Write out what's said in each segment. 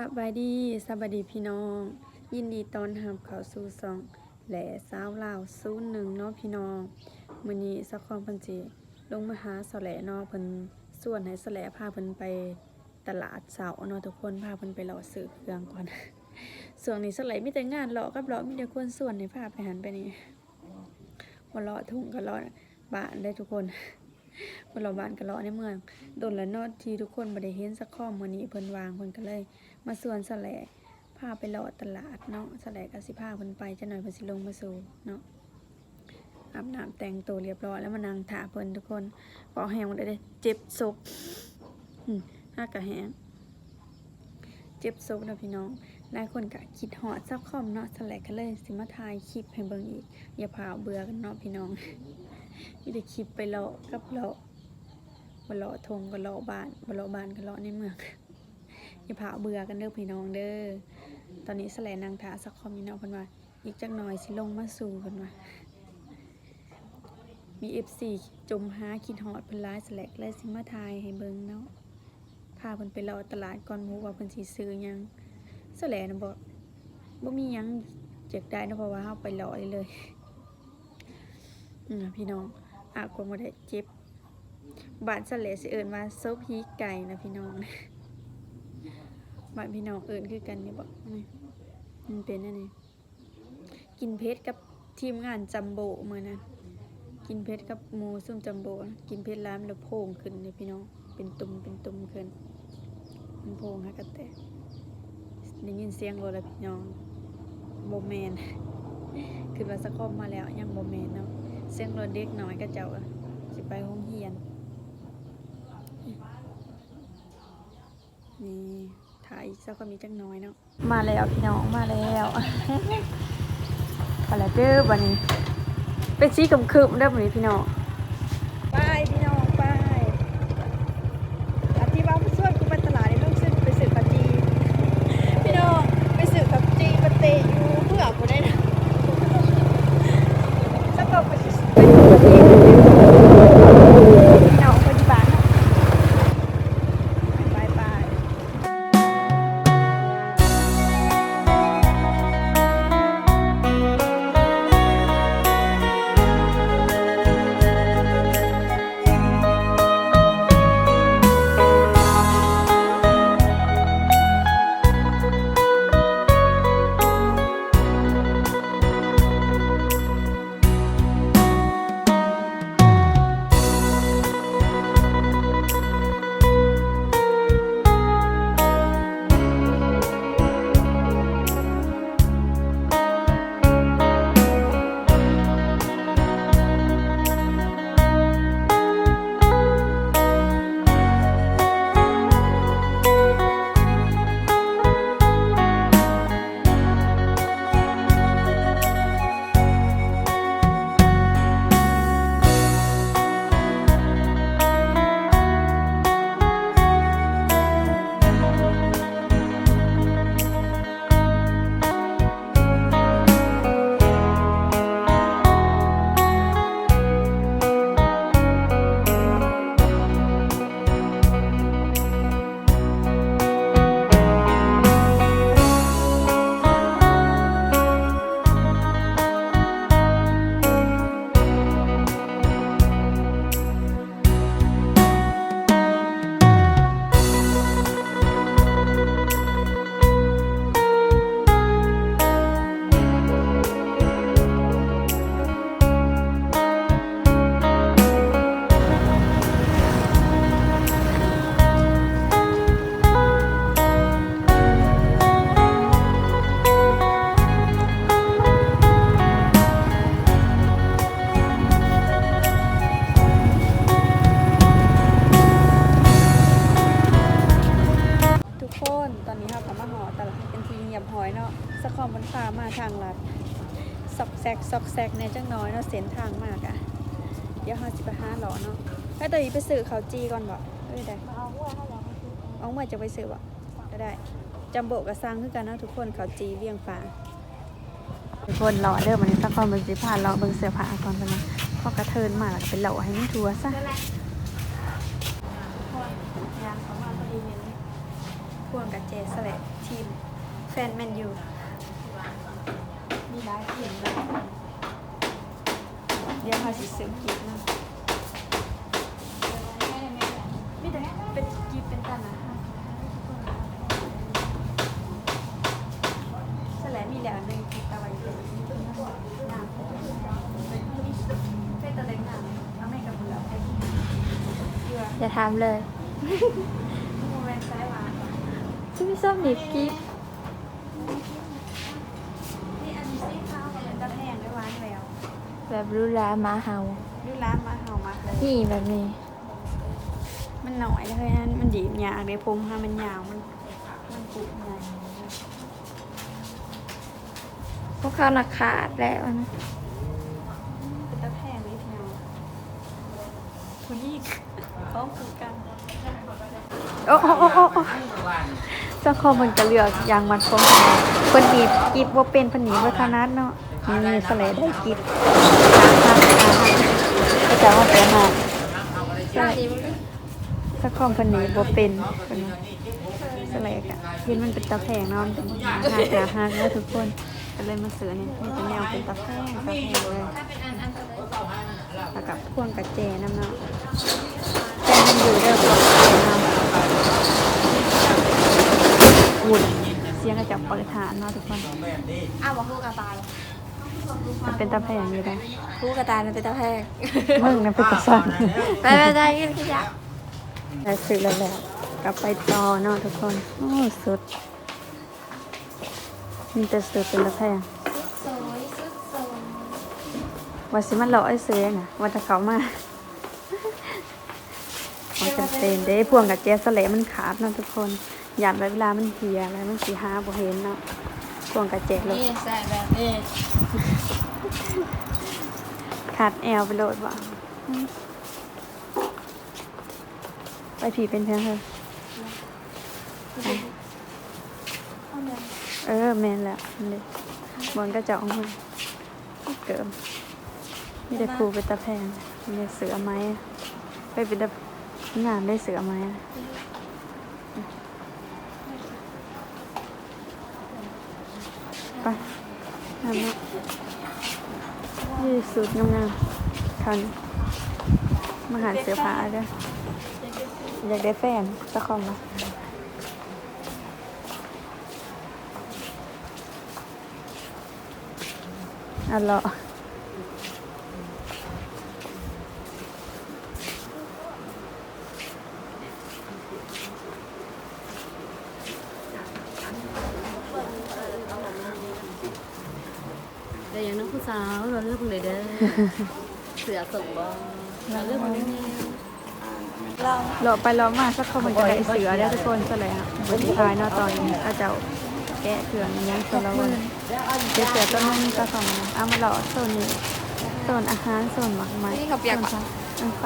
สบายดีสบายดีพี่น้อง ยินดีต้อนรับเข้าสู่ซองแหล่สาวลาวศูนย์หนึ่งเนาะพี่น้องมื้อนี้สักคองเพิ่นสิลงมาหาสแหลเนาะเพิ่นส่วนให้สแหลพาเพิ่นไปตลาดเสาเนาะทุกคนพาเพิ่นไปเลาะซื้อเครื่องก่อนส่วนนี้สแหลมีแต่งานเลาะกับเลาะมีแต่คนส่วนให้พาไปหันไปนี่บ่เลาะทุ่งก็เลาะบ้านได้ทุกคนบ่เลาบ้านก็เลาะในเมืองโดนละนอดที่ทุกคนบ่ได้เห็นสักข้อมื้อนี้เพิ่นวางเพิ่นก็เลย มาสวนสแหลพาไปเลาะตลาดเนาะสแหลก็สิพาเพิ่นไปจักหน่อยเพิ่นสิลงมาสู่เนาะอาบน้ำแต่งตัวเรียบร้อยแล้วมานั่งท่าเพิ่นทุกคนปอกแห้งหมดเลยเด้เจ็บศพอืมหากะแห้งเจ็บศพนะพี่น้องหลายคนก็คิดฮอดซักคอมเนาะสแหลก็เลยสิมาถ่ายคลิปให้เบิ่งอีก อย่าพาเบื่อกันเนาะพี่น้องมีแต่คลิปไปเลาะกับเลาะบเลาะทงก็เลาะบ้านบเลาะบ้านก็เลาะในเมือง อย่าพาเบื่อกันเด้อพี่น้องเด้อ ตอนนี้แสลนางถาสักคอมนี่เนาะเพิ่นว่าอีกจักหน่อยสิลงมาสู่เพิ่นว่ามี FC จมหาคิดฮอดเพิ่นหลายแสลกเลยสิมาทายให้เบิ่งเนาะพาเพิ่นไปเลาะตลาดก่อนหมูว่าเพิ่นสิซื้อหยังแสลนะบ่บ่มีหยังเจ็กได้เนาะเพราะว่าเฮาไปเลาะเลยเลยอืมพี่น้องอากงบ่ได้เจ็บบ้านแสลสิเอิ้นว่าโซพีไก่นะพี่น้อง บ้านพี่น้องเอิญคือกันนี่บอกนี่มันเป็นอันนี้กินเพชรกับทีมงานจัมโบเมื่อนั้นกินเพชรกับหมูซุ่มจัมโบกินเพชรล้ามแล้วโพงขึ้นนี่พี่น้องเป็นตุ่มเป็นตุ่มขึ้นมันโพงฮะกระแตได้ยินเสียงรถแล้วพี่น้องโบแมนคือว่าสะคอมมาแล้วยังโบแมนเนาะเสียงรถเด็กน้อยก็เจ้าอะสิไปห้องเฮียนนี่ ถ่ายอีกสักคนมีจังน้อยเนาะมาแล้วพี่น้องมาแล้วอะไรเด้อวันนี้ เป็นสีกำคืบได้อวันนี้พี่น้อง ทางลัดซอกแซกซอกแซกในจังน้อยเนาะเส้นทางมากอะเดี๋ยวเราสิไปหาหลอเนาะให้ตอนนี้ไปซื้อเขาจีก่อนบ่เอ้ยได้เอาหัวให้แล้วเอาเมื่อจะไปซื้อบ่ก็ได้จำโบกับซังคือกันเนาะทุกคนเขาจีเวียงฟ้าทุกคนรอเด้อมันนี้สะคอมเป็นสิผ่านรอเบิ่งเสื้อผ้าก่อนกันนะพอกระเทินมาแล้วก็เป็นเหล่าให้มันทัวซะพอดีเนี่ยโควงกับเจสแลทีมแฟนแมนยูมีหลายทีมเลย เดี๋ยวเสิซื้อกิฟต์นะมีแต่เป็นกิฟต์เป็นตันนะสแลมีแล้วหนึ่งกิฟต์ตะวันเป็นน้ำเป็นตะเล็กน้ำเอาไม่กับเบื่อไปเยื่ออย่าถามเลยโมเมนต์ซ้ายหวานชื่อส้มหนีบกิ๊บนี่อันนี้ซีข้าวเป็นตะแพงด้วยหวานแล้ว แบบรู้รามาเฮาดูร้านมาเห่ามาเลยนี่แบบนี้ มันหน่อยเลยอันมันดีบยากเลยผมค่ะมันยาวมันมันปุบใหญ่พวกเขาหนักขาดแล้วนะเป็นตะแพงนิดเดียวคนนี้เขาคือกันโอ้โอ้โอ้โอ้โอ้เจ้าของมันก็เลือกยางมันผมคนหนีบกิบว่าเป็นคนหนีบว่าขนาดเนาะนี่สไลด์ได้กิบก็ จะว่าแต่หาใช่ถ้าคอมพันนี้บ่เป็นเพิ่นว่าสลด์กะเห็นมันเป็นตะแพงเนาะมันเป็นหาหักหาหักแล้วทุกคนก็เลยมาซื้อนี่นี่เป็นแนวเป็นตะแพงตะแพงเลยแล้วกับพ่วงกับแจน้ำเนาะแจมันอยู่เด้อพ่วกับน้ำวุ่นเสียงกระจับเปิดฐานเนาะทุกคนอ้าวบอกคู่กระตาย มันเป็นตะแพงอยู่ได้คู่กระตายมันเป็นตาแพงมึงนะเป็นตะสั่นไปไปไปกินขยะแต่ซื้อแล้วแหละกลับไปต่อเนาะทุกคนโอ้สุดมีแต่สุดเป็นตะแพงสวยสุดสวยว่าสิมันหล่อไอ้เสือน่ะว่าจะเขามาเขาจำเป็นเด้พวงกับเจสเลมันขาดเนาะทุกคน หยาดไว้เวลามันเหียอะไรมันสีหาบ่เห็นเนาะ พวงกับเจเลยนี่ใส่แบบนี้ขาดแอลไปโหลดบ่อืมไปผีเป็นเพียงเธอไปเออแมนแล้วนั่นเลยบอลก็จะออกมาเกิมมีแต่ครูเป็นตะแพงมีแต่เสือไม้ไปเป็นตะงานได้เสือไม้ ไปทำนะยี่สุดงามๆคันมาหาเสือผ้าเด้ออยากได้แฟนตะคอมมาอันละแต่อย่างน้องผู้สาวเราเลือกคนไหนเด้อ เสือส่งบอลเราเลือกคนนี้แนว เราเลาไปเลามาสักเขามันจะได้เสือได้อทุกคนซะเลยฮะบนท้ายเนาะตอนนี้ก็จะแกะเถื่อนยังโซนละวันเดี๋ยวเสือต้นนึงก็สองเอามาเลาะโซนนี้โซนอาหารโซนหมักไม้นี่เขาเปียกโซปะออไป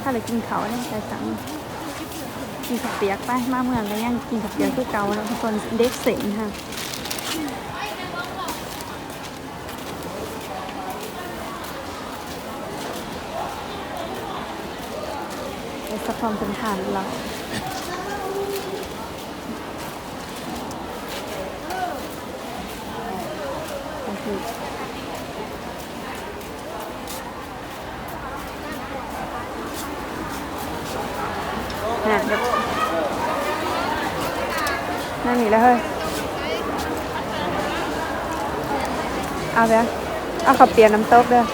ถ้าเรากินเขาเนี่ยใจสั่งกินข้าวเปียกไปมาเมืองก็ยังกินข้าวเปียกคือเก่าแล้วทุกคนเด็กเสงค่ะ ไอ้สักความเป็นฐานเราก็คือน่ะเดี๋ยวนั่นนี่แล้วเฮ้ย เอาไปเอาขับเปียกน้ำตกเด้อ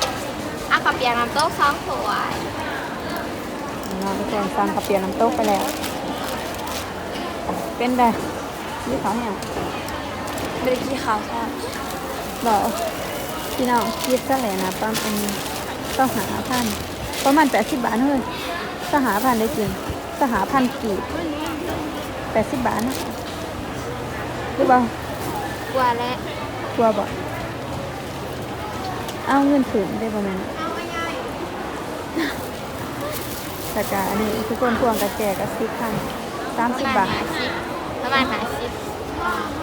เอะขับเปียกน้ำต๊ะสองถ้วย แกงซังขับเปียกน้ำตกไปแล้ว เป็นได้ยี่เขาเนี่ยไม่ได้กินข้าวใช่บอกพี่น้องคิดซะแหละนะป้าอันนี้ต้องหาพันประมาณแปดสิบบาทเฮ้ยสหาพันได้จริงสหาพันกีบแปดสิบบาทนะหรือเปล่ากลัวและกลัวบอกเอาเงินถึงได้ประมาณ แต่กาอันนี้ทุกคนพวงกระแจกกระซิบพันสามสิบบาทสิบประมาณหาสิบ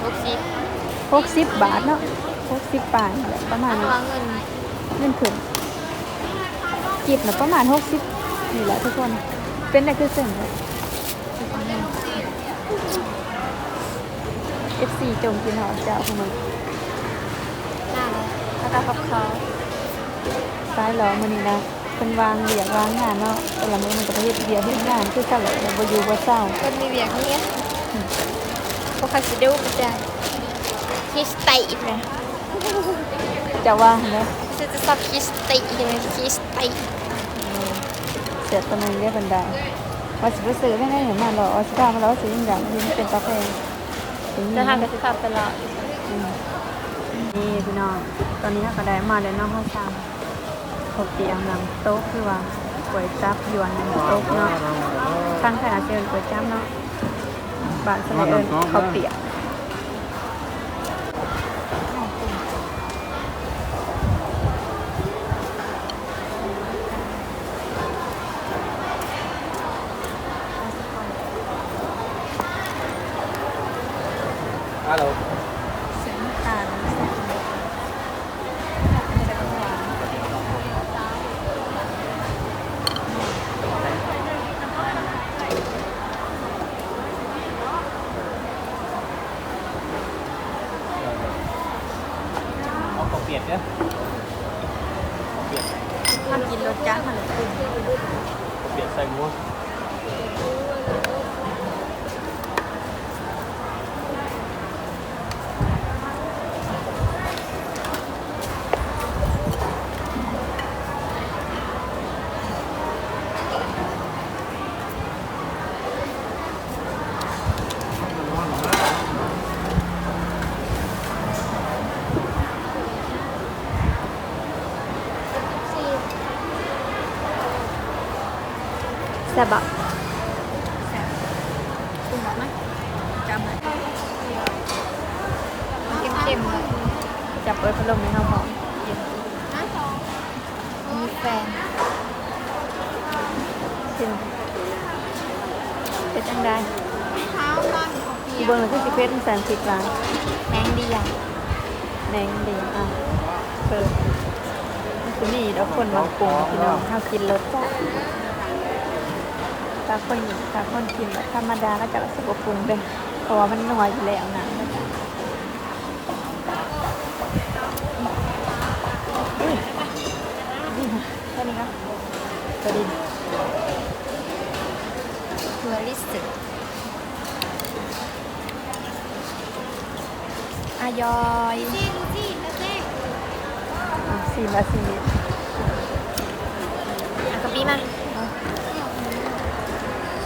หกสิบหกสิบบาทเนาะหกสิบบาทแหละประมาณเอานี้วางเงินเงินถึงกีบนะประมาณหกสิบนี่แหละทุกคน เป็นอะไรคือเส้นเลย FC จมกินหอเจ้าพวกมึงน่าเลยแล้วก็กับเขาซ้ายหรอมื้อนี้นะ เพิ่นวางเหลียกวางงานเนาะแต่ละมื้อมันก็ไปเฮ็ดเบียร์เฮ็ดงานคือกันแหละบ่อยู่บ่เศร้าคนมีเบียกนี้พวกเขาสิดูมันจะคิสไตอีกเลยจะว่าเนาะฉันจะชอบคิสไตอีกเลยคิสไตเสียตัวนึงเรียกบันไดว่าสิไปซื้อไม่ได้เห็นมาหรอกว่าสิกล้ามาแล้วว่าสิยิ่งอย่างที่มันเป็นตาแพงจะทำกับสิขับไปละอืมนี่พี่น้องตอนนี้เราก็ได้มาแล้วเน้องห้องซ้ำ ขบเตียงหลังโต๊ะคือว่าก๋วยจับยวนหลังโต๊ะเนาะข้างขนาดเชินก๋วยจับเนาะบานสมัยเอิญเขาวเปียก ฮัลโหล เสียงตาล เอาข้าวเปียกเนี่ย ข้าวกินร สจัดม แซ่บอะคุณบอกไหมจำเลยเข้มๆเลยจับเปิดพัดลมในห้องพอมีแฟนซึ่งเป็นจังได้อีเบิ้งเลยคือสิเพชรแสนสิบล้านแมงดีอะแดงดีอะเปิดคือนี่แล้วคนมาปรุงพี่น้องข้าวกินรสจัด ถ้าคนถ้าคนกินแบบธรรมดาก็จะรู้สึกว่าปรุงเลยเพราะว่ามันนัวอยู่แล้วนะอุ้ยนี่ค่ะแค่นี้ครับสวัสดีทัวริสต์อายอยอะสี่มาสี่นิดอะกระปี้มาข้าวกะตีพร้อมลุยตั้มตัวเอาบอลลูกโดดนะเบิดเอาเบิดเราไปหาแล้วนี่จ้าเผ็ดมา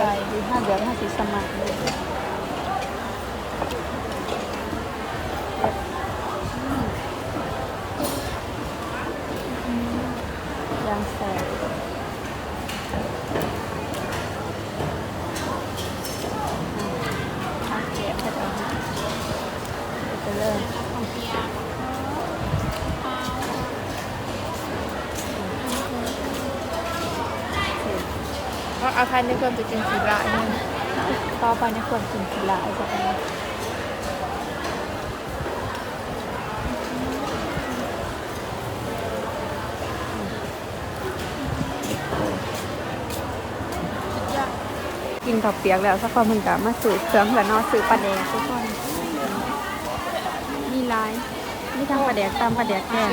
ใหญ่ดีห้าเดือนห้าสิสมัครเลยอืมยางแสบอะเก็บให้เราไปเลย เอาเอาพันในความเป็นจริงสีบาทนึงต่อไปในควรกินกีฬาจะเป็นกินกับเปียกแล้วสักคนมันก็มาสื่อเครื่องแล้วเนาะสื่อปลาแดกทุกคนมีลายนี่ทำปลาแดกตามปลาแดกแดง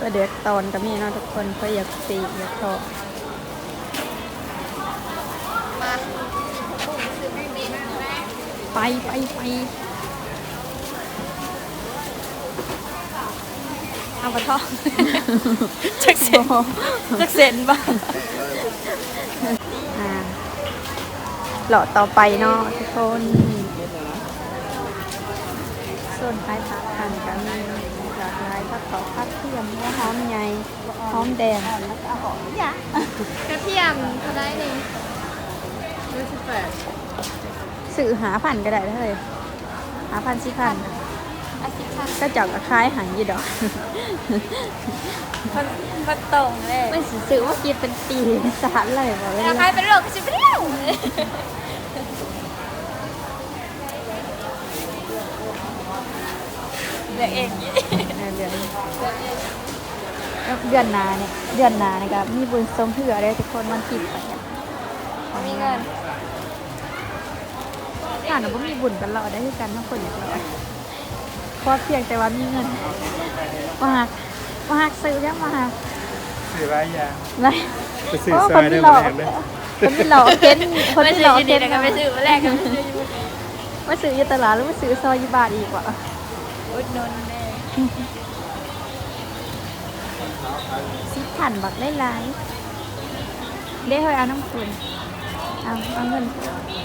ปลาแดกตอนก็มีเนาะทุกคนเพื่ออยากตีอยากทอดไปไปไปเอาปลาทอดจักเซ็นจักเซ็นบ้างหลอต่อไปเนาะทุกคน ส่วนท้ายพักกันกันมีจ้ะ ผักเขาผักเทียมหัวหอมใหญ่หอมแดงกระเทียมเท่าได้หนึ่งยี่สิบแปดสื่อหาพันก็ได้เลยหาพันสิพันอาสิบพันก็เจับกับคล้ายหางยีดอกมันมันตรงเลยไม่สิซื้อว่ากินเป็นปีสารเลยบอกเลยราคาเป็นโรคสิบเรียวเลือกเองเออเดือน เดือนหนาเนี่ยเดือนหนาเนี่ยครับมีบุญสมเผื่อได้ทุกคนมันผิดไปเนี่ยมีเงินอ่านว่ามีบุญกันเราได้คือกันทั้งคนอย่างเราเพราะเพียงแต่ว่ามีเงินมาหักมาหักซื้อยังมาหักสื่อไรยางไรไปสื่อโอ้ซคอนยได้ที่หหมลอดกเลยคนที่หลอกเก้นคนไม่ที่ซื้หลออกดีเก้นๆนะครับไม่ซื้อมาแรกกันไม่ซื้อมาซื้ออยู่ตลาดหรือมาซื้อซอยยี่บาทอีกวะอุดหนุนแน่ สิขันบักได้หลายได้เฮ้ยเอาน้ำคุณเอาเอาเงิน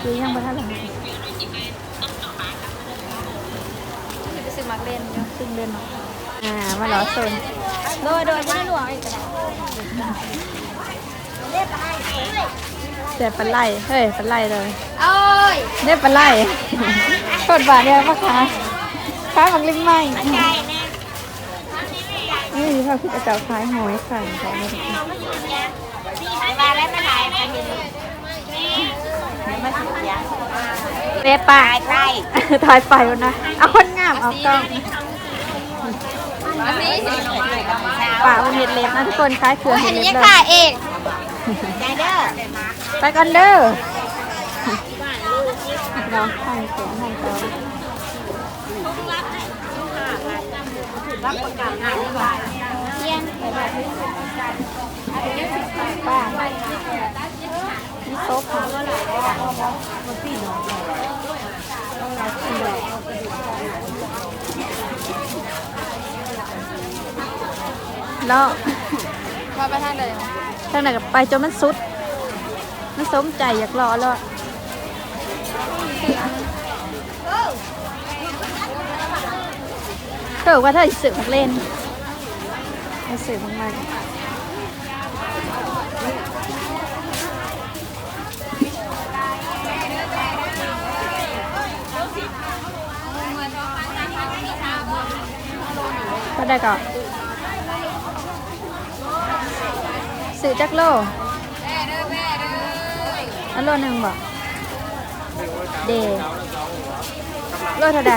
คือยังบ่ทันหลังไปซื้อมักเล่นอยู่ซึ่งเดือนเนาะอ่ามาหลอโซนโดยโดยไม่ได้หลวงอีกแล้วแต่ปลาไหลเฮ้ยปลาไหลเลยโอ้ยได้ปลาไหลกดบาทเดียวปะคะค้าบักลิ้นไหม ใช่แน่นี่พ่อพี่กระเจ้าคล้ายหอยขันของมันมาแล้วมาถ่ายมาดูเป๊ะป่ะถ่ายไปวันนะ เอาคนงามเอากล้องป่าวันเห็ดเล็บนะทุกคนคล้ายเกลืออัเห็ดเล็บเลขายยเองใจเด้อไปกันเด้อน้องทางเสียงทางจอรับประกันงานดี กว่าเที่ยงป้านี่โต๊ะค่ะแล้วมาไปทางเดิมทางไหนกับไปจนมันสุด มันสมใจอยากรอแล้วเธอว่าถ้าสื่อมักเล่น ให้สื่อมักก็ได้ก่อนสื่อจักโลอันโลหนึ่งบ่เดโลเท่าใด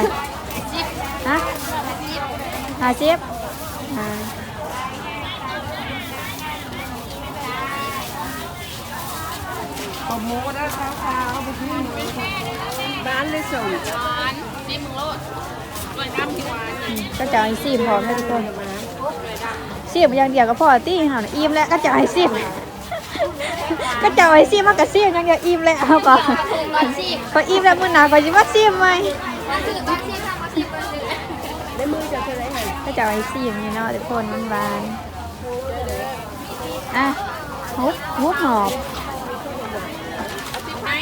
ฮะห้าสิบอ่า บ้านเลยส่งก็จะให้ซีมพร้อมนะทุกคนซีมอย่างเดียวก็พอตี้ห่านะอิ่มแล้วก็จะให้ซีมก็จะให้ซีมมากกับซีมอย่างเดียวอิ่มแล้วเอาก่อนก่อนสิพออิ่มแล้วมื้อหน้าก็สิมาซีมใหม่ก่อนสิก่อนสิทำก่อนสิก่อนสิได้มือจะเท่าไรให้ก็จะให้ซีมนี่เนาะทุกคนมันหวานๆอะฮุบฮุบหอบ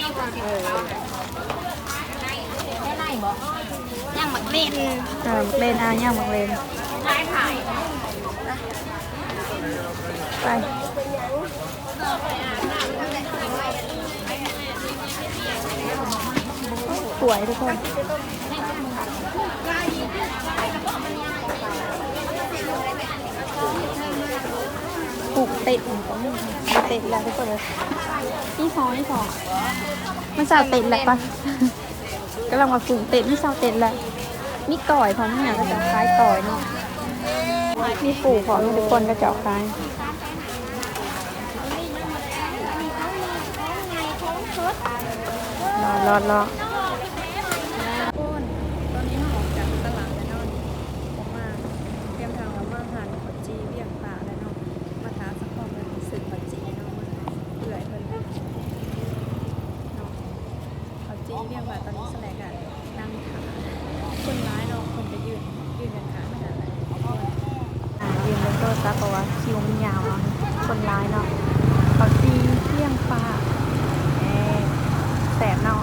ย่างหมักเล่นเออเล่นอะย่างมักเล่นถ่ายถ่ายไปสวยทุกคน ต็ดเหมือนกันมีเต็ดแล้วทุกคนเลยนี่พอนี่พอมันสาวเต็ดแหละปะกำลังมาปลูกเต็ดนี่สาวเต็ดแหละมีก่อยพร้อมเนี่ยก็จะคล้ายก่อยเนาะมีปลูกพร้อมทุกคนก็จะเอาคล้ายรอรอรอคุณตอนนี้เราออกจากตลาดแล้วเนาะออกมาเตรียมทางแล้วมาหาหนปัจจีเวียงป่าแล้วเนาะมาท้าสักข้อมันสึกปัจจีเนาะมันเปื่อยเพิ่นเนาะปั จีเรียงป่าตอนนี้แสดงกันนั่งขาคนร้ายเราคนไปยืนยืนกันขาขนาดไหนยืนบนโต๊ะซักเพราะว่าคิวมันยาวคนร้ายเนาะปัจจีเที่ยงป่าแหมแสบเนาะ